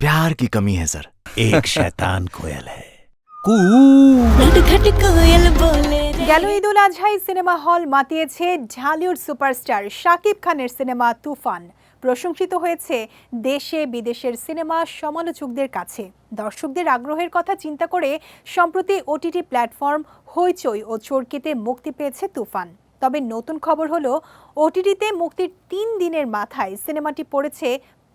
प्यार की कमी है सर एक शैतान कोयल है कू নটঘট কোয়েল বলে রে গেল ঈদুল আজহাই cinema hall মাতিয়েছে Dhallywood superstar Shakib খানের সিনেমা তুফান প্রশংসিত হয়েছে দেশে বিদেশের সিনেমা সমালোচকদের কাছে দর্শকদের আগ্রহের কথা চিন্তা করে সম্প্রতি ওটিটি প্ল্যাটফর্ম হইচই ও চরকিতে মুক্তি পেয়েছে তুফান তবে নতুন খবর হলো ওটিটিতে মুক্তির তিন দিনের মাথায় সিনেমাটি পড়েছে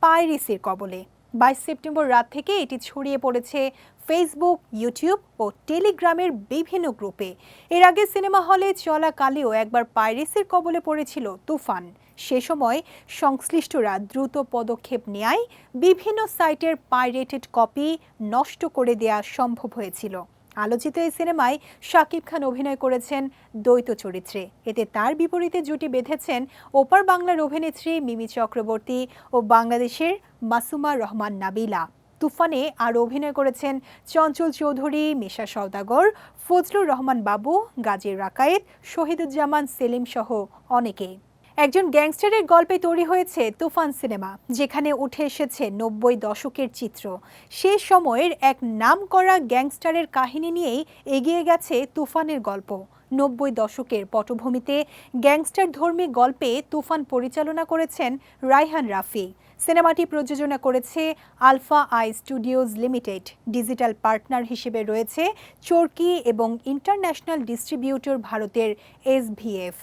পাইরিসির কবলে বাইশ সেপ্টেম্বর রাত থেকে এটি ছড়িয়ে পড়েছে ফেসবুক ইউটিউব ও টেলিগ্রামের বিভিন্ন গ্রুপে। এর আগে সিনেমা হলে চলাকালেও একবার পাইরেসির কবলে পড়েছিল তুফান। সে সময় সংশ্লিষ্টরা দ্রুত পদক্ষেপ নেয় বিভিন্ন সাইটের পাইরেটেড কপি নষ্ট করে দেয়া সম্ভব হয়েছিল। আলোচিত এই সিনেমায় শাকিব খান অভিনয় করেছেন দ্বৈত চরিত্রে। এতে তার বিপরীতে জুটি বেঁধেছেন ওপার বাংলার অভিনেত্রী মিমি চক্রবর্তী ও বাংলাদেশের মাসুমা রহমান নাবিলা। তুফানে আর অভিনয় করেছেন চঞ্চল চৌধুরী, মিশা সওদাগর, ফজলুর রহমান বাবু গাজী রাকায়েত, শহীদুজ্জামান, সেলিম সহ অনেকেই একজন গ্যাংস্টারের গল্পে তৈরি হয়েছে তুফান সিনেমা, যেখানে উঠে এসেছে নব্বই দশকের চিত্র। সে সময়ের এক নামকরা গ্যাংস্টারের কাহিনী নিয়েই এগিয়ে গেছে তুফানের গল্প। নব্বই দশকের পটভূমিতে গ্যাংস্টার ধর্মী গল্পে তুফান পরিচালনা করেছেন রাইহান রাফি। সিনেমাটি প্রযোজনা করেছে Alpha I Studios Limited. Digital partner হিসেবে রয়েছে চরকি এবং ইন্টারন্যাশনাল ডিস্ট্রিবিউটর ভারতের এসভিএফ